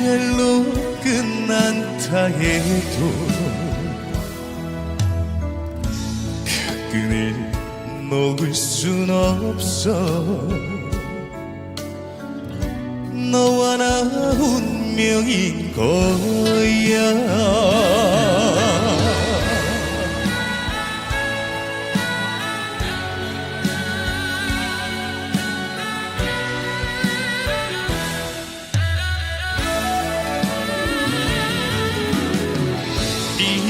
이별로 끝난다 해도 그 끈을 놓을 순 없어. 너와 나 운명인 거야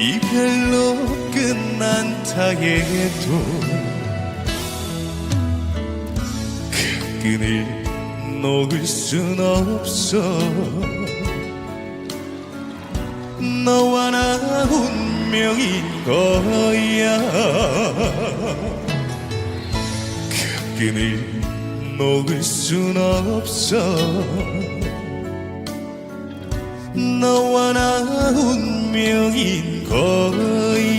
이별로 끝난다 해도 그 끈을 놓을 순 없어. 너와 나 운명인 거야. 그 끈을 놓을 순 없어 너와 나 운명인 거야